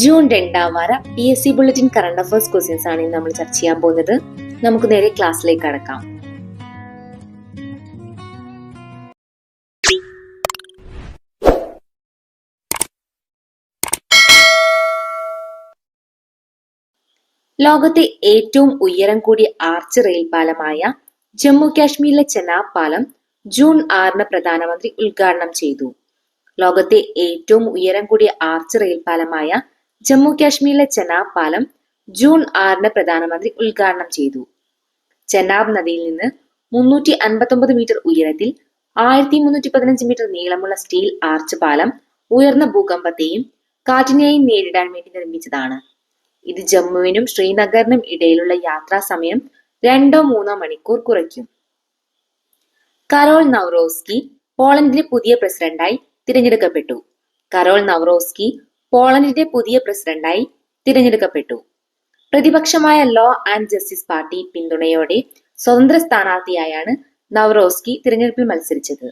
June രണ്ടാം വാര P S C bulletin current affairs questions ആണ് ഇന്ന് നമ്മൾ ചർച്ച ചെയ്യാൻ പോകുന്നത്. നമുക്ക് നേരെ ക്ലാസ്സിലേക്ക് കടക്കാം. ലോകത്തെ ഏറ്റവും ഉയരം കൂടിയ ആർച്ച് റെയിൽ പാലമായ ജമ്മു കാശ്മീരിലെ ചെനാബ് പാലം ജൂൺ ആറിന് പ്രധാനമന്ത്രി ഉദ്ഘാടനം ചെയ്തു. ലോകത്തെ ഏറ്റവും ഉയരം കൂടിയ ആർച്ച് റെയിൽ പാലമായ ജമ്മു കാശ്മീരിലെ ചെനാബ് പാലം ജൂൺ ആറിന് പ്രധാനമന്ത്രി ഉദ്ഘാടനം ചെയ്തു. ചെനാബ് നദിയിൽ നിന്ന് മുന്നൂറ്റി അൻപത്തൊമ്പത് മീറ്റർ ഉയരത്തിൽ ആയിരത്തി മുന്നൂറ്റി പതിനഞ്ച് മീറ്റർ നീളമുള്ള സ്റ്റീൽ ആർച്ച് പാലം ഉയർന്ന ഭൂകമ്പത്തെയും കാറ്റിനെയും നേരിടാൻ വേണ്ടി നിർമ്മിച്ചതാണ്. ഇത് ജമ്മുവിനും ശ്രീനഗറിനും ഇടയിലുള്ള യാത്രാ സമയം രണ്ടോ മൂന്നോ മണിക്കൂർ കുറയ്ക്കും. കരോൾ നവറോസ്കി പോളണ്ടിലെ പുതിയ പ്രസിഡന്റായി തിരഞ്ഞെടുക്കപ്പെട്ടു. കരോൾ നവറോസ്കി പോളണ്ടിന്റെ പുതിയ പ്രസിഡന്റായി തിരഞ്ഞെടുക്കപ്പെട്ടു. പ്രതിപക്ഷമായ ലോ ആൻഡ് ജസ്റ്റിസ് പാർട്ടി പിന്തുണയോടെ സ്വതന്ത്ര സ്ഥാനാർത്ഥിയായാണ് നവറോസ്കി തിരഞ്ഞെടുപ്പിൽ മത്സരിച്ചത്.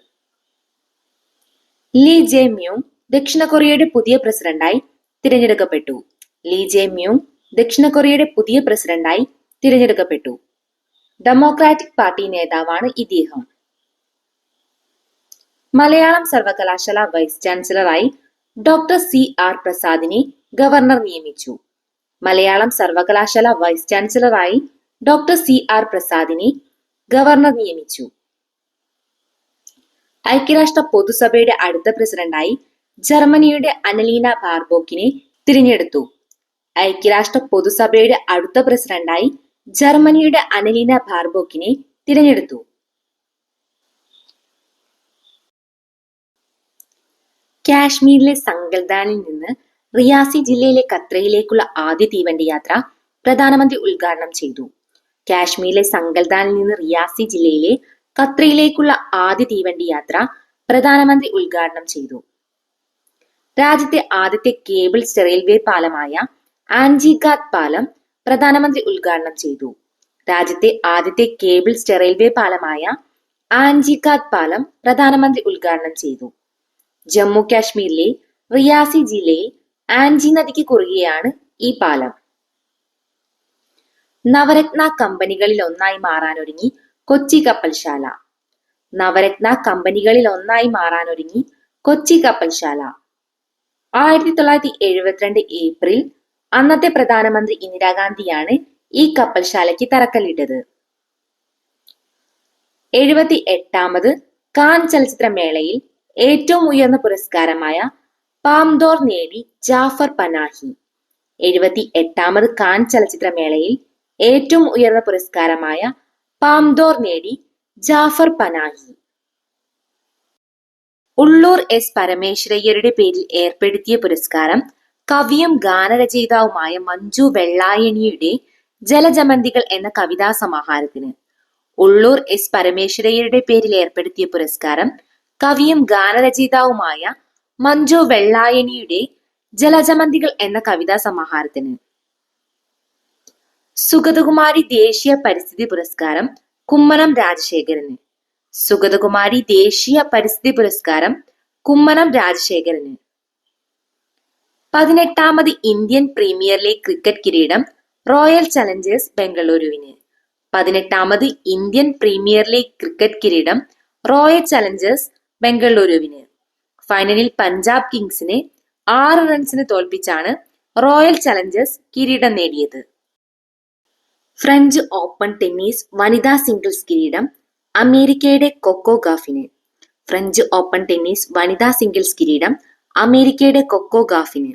ലീ ജെ മ്യൂങ് ദക്ഷിണ കൊറിയയുടെ പുതിയ പ്രസിഡന്റായി തിരഞ്ഞെടുക്കപ്പെട്ടു. ലീ ജെ മ്യൂങ് ദക്ഷിണ കൊറിയയുടെ പുതിയ പ്രസിഡന്റായി തിരഞ്ഞെടുക്കപ്പെട്ടു. ഡെമോക്രാറ്റിക് പാർട്ടി നേതാവാണ് ഇദ്ദേഹം. മലയാളം സർവകലാശാല വൈസ് ചാൻസലറായി ഡോക്ടർ സി ആർ പ്രസാദിനെ ഗവർണർ നിയമിച്ചു. മലയാളം സർവകലാശാല വൈസ് ചാൻസലറായി ഡോക്ടർ സി ആർ പ്രസാദിനെ ഗവർണർ നിയമിച്ചു. ഐക്യരാഷ്ട്ര പൊതുസഭയുടെ അടുത്ത പ്രസിഡന്റായി ജർമ്മനിയുടെ അനലീന ബാർബോക്കിനെ തിരഞ്ഞെടുത്തു. ഐക്യരാഷ്ട്ര പൊതുസഭയുടെ അടുത്ത പ്രസിഡന്റായി ജർമ്മനിയുടെ അനലീന ബാർബോക്കിനെ തിരഞ്ഞെടുത്തു. കാശ്മീരിലെ സങ്കൽദാനിൽ നിന്ന് റിയാസി ജില്ലയിലെ കത്രയിലേക്കുള്ള ആദ്യ തീവണ്ടി യാത്ര പ്രധാനമന്ത്രി ഉദ്ഘാടനം ചെയ്തു. കാശ്മീരിലെ സങ്കൽദാനിൽ നിന്ന് റിയാസി ജില്ലയിലെ കത്രയിലേക്കുള്ള ആദ്യ തീവണ്ടി യാത്ര പ്രധാനമന്ത്രി ഉദ്ഘാടനം ചെയ്തു. രാജ്യത്തെ ആദ്യത്തെ കേബിൾ റെയിൽവേ പാലമായ ആൻജിഗാത് പാലം പ്രധാനമന്ത്രി ഉദ്ഘാടനം ചെയ്തു. രാജ്യത്തെ ആദ്യത്തെ കേബിൾ റെയിൽവേ പാലമായ ആൻജിഗാത് പാലം പ്രധാനമന്ത്രി ഉദ്ഘാടനം ചെയ്തു. ജമ്മു കാശ്മീരിലെ റിയാസി ജില്ലയിൽ ആൻജി നദിക്ക് കുറുകെയാണ് ഈ പാലം. നവരത്ന കമ്പനികളിൽ ഒന്നായി മാറാനൊരുങ്ങി കൊച്ചി കപ്പൽശാല. നവരത്ന കമ്പനികളിൽ ഒന്നായി മാറാനൊരുങ്ങി കൊച്ചി കപ്പൽശാല. ആയിരത്തി തൊള്ളായിരത്തി എഴുപത്തിരണ്ട് ഏപ്രിൽ അന്നത്തെ പ്രധാനമന്ത്രി ഇന്ദിരാഗാന്ധിയാണ് ഈ കപ്പൽശാലയ്ക്ക് തറക്കല്ലിട്ടത്. എഴുപത്തി എട്ടാമത് കാൻ ചലച്ചിത്രമേളയിൽ ഏറ്റവും ഉയർന്ന പുരസ്കാരമായ പാംദോർ നേടി ജാഫർ പനാഹി. എഴുപത്തി എട്ടാമത് കാൻ ചലച്ചിത്രമേളയിൽ ഏറ്റവും ഉയർന്ന പുരസ്കാരമായ പാംദോർ നേടി ജാഫർ പനാഹി. ഉള്ളൂർ എസ് പരമേശ്വരയ്യരുടെ പേരിൽ ഏർപ്പെടുത്തിയ പുരസ്കാരം കവിയും ഗാനരചയിതാവുമായ മഞ്ജു വെള്ളായണിയുടെ ജലജമന്തികൾ എന്ന കവിതാ സമാഹാരത്തിന്. ഉള്ളൂർ എസ് പരമേശ്വരയ്യരുടെ പേരിൽ ഏർപ്പെടുത്തിയ പുരസ്കാരം കവിയും ഗാനരചയിതാവുമായ മഞ്ജു വെള്ളായണിയുടെ ജലജമന്തികൾ എന്ന കവിതാ സമാഹാരത്തിന്. സുഗതകുമാരി ദേശീയ പരിസ്ഥിതി പുരസ്കാരം കുമ്മനം രാജശേഖരന്. സുഗതകുമാരി ദേശീയ പരിസ്ഥിതി പുരസ്കാരം കുമ്മനം രാജശേഖരന്. പതിനെട്ടാമത് ഇന്ത്യൻ പ്രീമിയർ ലീഗ് ക്രിക്കറ്റ് കിരീടം റോയൽ ചലഞ്ചേഴ്സ് ബംഗളൂരുവിന്. പതിനെട്ടാമത് ഇന്ത്യൻ പ്രീമിയർ ലീഗ് ക്രിക്കറ്റ് കിരീടം റോയൽ ചലഞ്ചേഴ്സ് ബംഗളൂരുവിന്. ഫൈനലിൽ പഞ്ചാബ് കിങ്സിനെ ആറ് റൺസിന് തോൽപ്പിച്ചാണ് റോയൽ ചലഞ്ചേഴ്സ് കിരീടം നേടിയത്. ഫ്രഞ്ച് ഓപ്പൺ ടെന്നീസ് വനിതാ സിംഗിൾസ് കിരീടം അമേരിക്കയുടെ കൊക്കോ ഗാഫിന് ഫ്രഞ്ച് ഓപ്പൺ ടെന്നീസ് വനിതാ സിംഗിൾസ് കിരീടം അമേരിക്കയുടെ കൊക്കോ ഗാഫിന്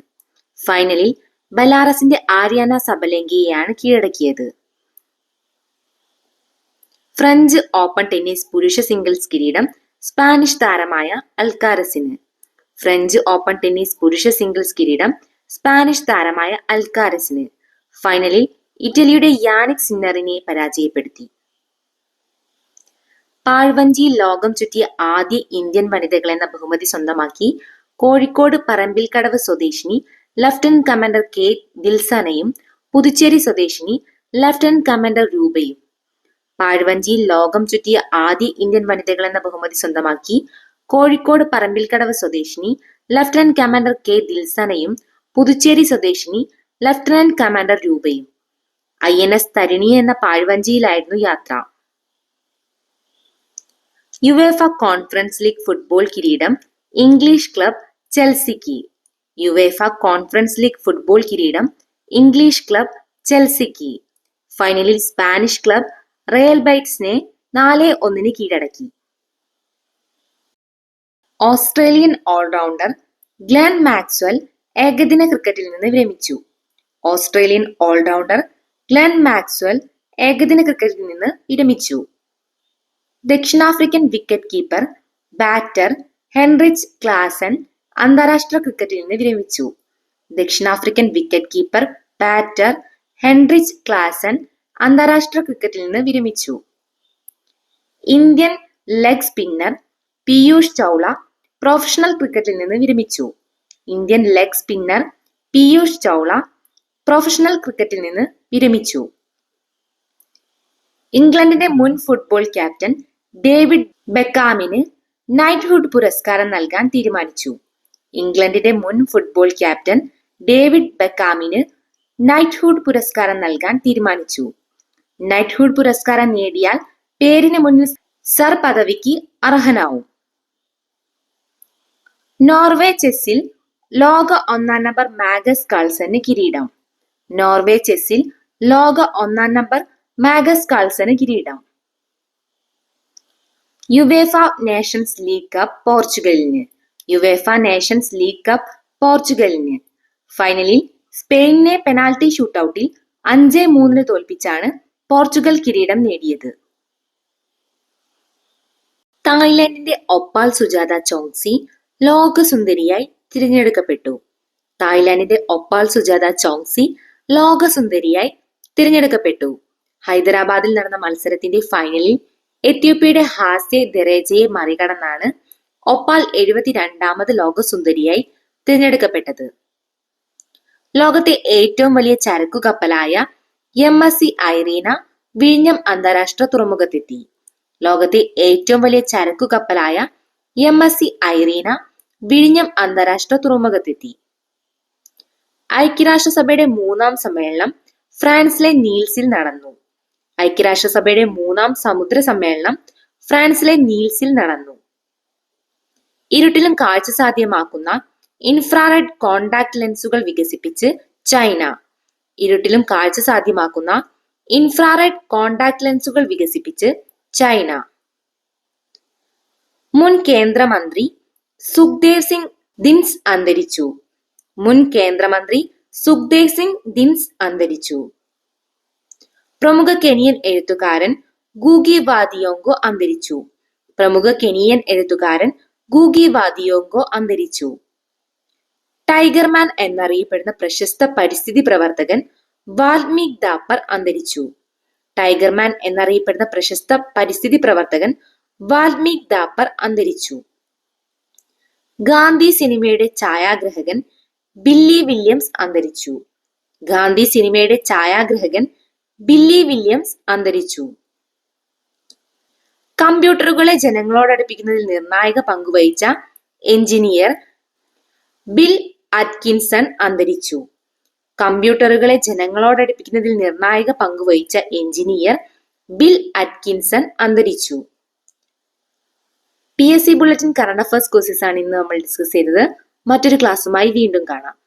ഫൈനലിൽ ബലാറസിന്റെ ആര്യാന സബലങ്കിയെയാണ് കീഴടക്കിയത്. ഫ്രഞ്ച് ഓപ്പൺ ടെന്നീസ് പുരുഷ സിംഗിൾസ് കിരീടം സ്പാനിഷ് താരമായ അൽക്കാരസിന്. ഫ്രഞ്ച് ഓപ്പൺ ടെന്നീസ് പുരുഷ സിംഗിൾസ് കിരീടം സ്പാനിഷ് താരമായ അൽക്കാരസിന്. ഫൈനലിൽ ഇറ്റലിയുടെ യാനിക് സിന്നറിനെ പരാജയപ്പെടുത്തി. പാഴ്വഞ്ചി ലോകം ചുറ്റിയ ആദ്യ ഇന്ത്യൻ വനിതകൾ എന്ന ബഹുമതി സ്വന്തമാക്കി കോഴിക്കോട് പറമ്പിൽ പറമ്പിൽക്കടവ് സ്വദേശിനി ലഫ്റ്റനന്റ് കമാൻഡർ കെ ദിൽസനയും പുതുച്ചേരി സ്വദേശിനി ലഫ്റ്റനന്റ് കമാൻഡർ രൂപയും. പാഴ്വഞ്ചിയിൽ ലോകം ചുറ്റിയ ആദ്യ ഇന്ത്യൻ വനിതകൾ എന്ന ബഹുമതി സ്വന്തമാക്കി. കോഴിക്കോട് പറമ്പിൽക്കടവ് സ്വദേശിനി ലഫ്റ്റനന്റ് കമാൻഡർ കെ ദിൽസനയും പുതുച്ചേരി സ്വദേശിനി ലഫ്റ്റനന്റ് കമാൻഡർ രൂപയും. ഐ എൻ എസ് തരിണി എന്ന പാഴ്വഞ്ചിയിലായിരുന്നു യാത്ര. യുവേഫ കോൺഫറൻസ് ലീഗ് ഫുട്ബോൾ കിരീടം ഇംഗ്ലീഷ് ക്ലബ് ചെൽസിക്ക് യുവേഫ കോൺഫറൻസ് ലീഗ് ഫുട്ബോൾ കിരീടം ഇംഗ്ലീഷ് ക്ലബ് ചെൽസിക്ക് ഫൈനലിൽ സ്പാനിഷ് ക്ലബ് റയൽ ബൈറ്റ്സിനെ നാല് ഒന്നിന് കീഴടക്കി. ഓസ്ട്രേലിയൻ ഓൾറൗണ്ടർ ഗ്ലെൻ മാക്സ്വൽ ഏകദിന ക്രിക്കറ്റിൽ നിന്ന് വിരമിച്ചു. ഓസ്ട്രേലിയൻ ഓൾറൗണ്ടർ ഗ്ലെൻ മാക്സ്വൽ ഏകദിന ക്രിക്കറ്റിൽ നിന്ന് വിരമിച്ചു. ദക്ഷിണാഫ്രിക്കൻ wicket keeper batter Heinrich Klaasen അന്താരാഷ്ട്ര ക്രിക്കറ്റിൽ നിന്ന് വിരമിച്ചു. ദക്ഷിണാഫ്രിക്കൻ wicket keeper batter Heinrich Klaasen അന്താരാഷ്ട്ര ക്രിക്കറ്റിൽ നിന്ന് വിരമിച്ചു. Indian leg spinner Piyush Chawla professional ക്രിക്കറ്റിൽ നിന്ന് വിരമിച്ചു. Indian leg spinner Piyush Chawla professional ക്രിക്കറ്റിൽ നിന്ന് വിരമിച്ചു. ഇംഗ്ലണ്ടിന്റെ മുൻ ഫുട്ബോൾ ക്യാപ്റ്റൻ ഡേവിഡ് ബെക്കാമിന് നൈറ്റ്ഹുഡ് പുരസ്കാരം നൽകാൻ തീരുമാനിച്ചു. ഇംഗ്ലണ്ടിന്റെ മുൻ ഫുട്ബോൾ ക്യാപ്റ്റൻ ഡേവിഡ് ബെക്കാമിന് നൈറ്റ്ഹുഡ് പുരസ്കാരം നൽകാൻ തീരുമാനിച്ചു. നൈറ്റ്ഹുഡ് പുരസ്കാരം നേടിയാൽ പേരിന് മുന്നിൽ സർ പദവിക്ക് അർഹനാവും. നോർവേ ചെസ്സിൽ ലോക ഒന്നാം നമ്പർ മാഗസ് കാൾസന് കിരീടം. നോർവേ ചെസ്സിൽ ലോക ഒന്നാം നമ്പർ മാഗസ് കാൾസന് കിരീടം. യുവേഫ നേഷൻസ് ലീഗ് കപ്പ് പോർച്ചുഗലിന്. യുവേഫ നേഷൻസ് ലീഗ് കപ്പ് പോർച്ചുഗലിന്. ഫൈനലിൽ സ്പെയിനിനെ പെനാൽറ്റി ഷൂട്ടൌട്ടിൽ അഞ്ച് മൂന്നിന് തോൽപ്പിച്ചാണ് പോർച്ചുഗൽ കിരീടം നേടിയത്. തായ്ലാന്റിന്റെ ഒപ്പാൽ സുജാത ചോങ്സി ലോകസുന്ദരിയായി തിരഞ്ഞെടുക്കപ്പെട്ടു. തായ്ലാന്റിന്റെ ഒപ്പാൽ സുജാത ചോങ്സി ലോകസുന്ദരിയായി തിരഞ്ഞെടുക്കപ്പെട്ടു. ഹൈദരാബാദിൽ നടന്ന മത്സരത്തിന്റെ ഫൈനലിൽ എത്യോപ്യയുടെ ഹാസ്യ ദെറേജയെ മറികടന്നാണ് ഒപ്പാൽ എഴുപത്തിരണ്ടാമത് ലോകസുന്ദരിയായി തിരഞ്ഞെടുക്കപ്പെട്ടത്. ലോകത്തെ ഏറ്റവും വലിയ ചരക്കു കപ്പലായ എം എസ് സി ഐറീന വിഴിഞ്ഞം അന്താരാഷ്ട്ര തുറമുഖത്തെത്തി. ലോകത്തെ ഏറ്റവും വലിയ ചരക്കു കപ്പലായ എം എസ് സി ഐറീന വിഴിഞ്ഞം അന്താരാഷ്ട്ര തുറമുഖത്തെത്തി. ഐക്യരാഷ്ട്രസഭയുടെ മൂന്നാം സമ്മേളനം ഫ്രാൻസിലെ നീൽസിൽ നടന്നു. ഐക്യരാഷ്ട്രസഭയുടെ മൂന്നാം സമുദ്ര സമ്മേളനം ഫ്രാൻസിലെ നീൽസിൽ നടന്നു. ഇരുട്ടിലും കാഴ്ച സാധ്യമാക്കുന്ന ഇൻഫ്രാറെഡ് കോണ്ടാക്ട് ലെൻസുകൾ വികസിപ്പിച്ച് ചൈന. ഇരുട്ടിലും കാഴ്ച സാധ്യമാക്കുന്ന ഇൻഫ്രാറെഡ് കോണ്ടാക്ട് ലെൻസുകൾ വികസിപ്പിച്ച് ചൈന. മുൻ കേന്ദ്രമന്ത്രി സുഖ്ദേവ് സിംഗ് ദിൻസ് അന്തരിച്ചു. മുൻ കേന്ദ്രമന്ത്രി സുഖ്ദേവ് സിംഗ് ദിൻസ് അന്തരിച്ചു. പ്രമുഖ കെനിയൻ എഴുത്തുകാരൻ ഗൂഗി വാദിയോങ്കോ അന്തരിച്ചു. പ്രമുഖ കെനിയൻ എഴുത്തുകാരൻ ഗൂഗി വാദിയോങ്കോ അന്തരിച്ചു. ടൈഗർമാൻ എന്നറിയപ്പെടുന്ന പ്രശസ്ത പരിസ്ഥിതി പ്രവർത്തകൻ വാൽമീക് ദാപ്പർ അന്തരിച്ചു. ടൈഗർമാൻ എന്നറിയപ്പെടുന്ന പ്രശസ്ത പരിസ്ഥിതി പ്രവർത്തകൻ വാൽമീക് ദാപ്പർ അന്തരിച്ചു. ഗാന്ധി സിനിമയുടെ ഛായാഗ്രഹകൻ ബില്ലി വില്യംസ് അന്തരിച്ചു. ഗാന്ധി സിനിമയുടെ ഛായാഗ്രഹകൻ ബില്ലി വില്യംസ് അന്തരിച്ചു. കമ്പ്യൂട്ടറുകളെ ജനങ്ങളോടടുപ്പിക്കുന്നതിൽ നിർണായക പങ്കുവഹിച്ച എഞ്ചിനീയർ ബിൽ അറ്റ്കിൻസൺ അന്തരിച്ചു. കമ്പ്യൂട്ടറുകളെ ജനങ്ങളോടടുപ്പിക്കുന്നതിൽ നിർണായക പങ്കുവഹിച്ച എഞ്ചിനീയർ ബിൽ അറ്റ്കിൻസൺ അന്തരിച്ചു. P S C bulletin current affairs courses ആണ് ഇന്ന് നമ്മൾ ഡിസ്കസ് ചെയ്തത്. മറ്റൊരു ക്ലാസ്സുമായി വീണ്ടും കാണാം.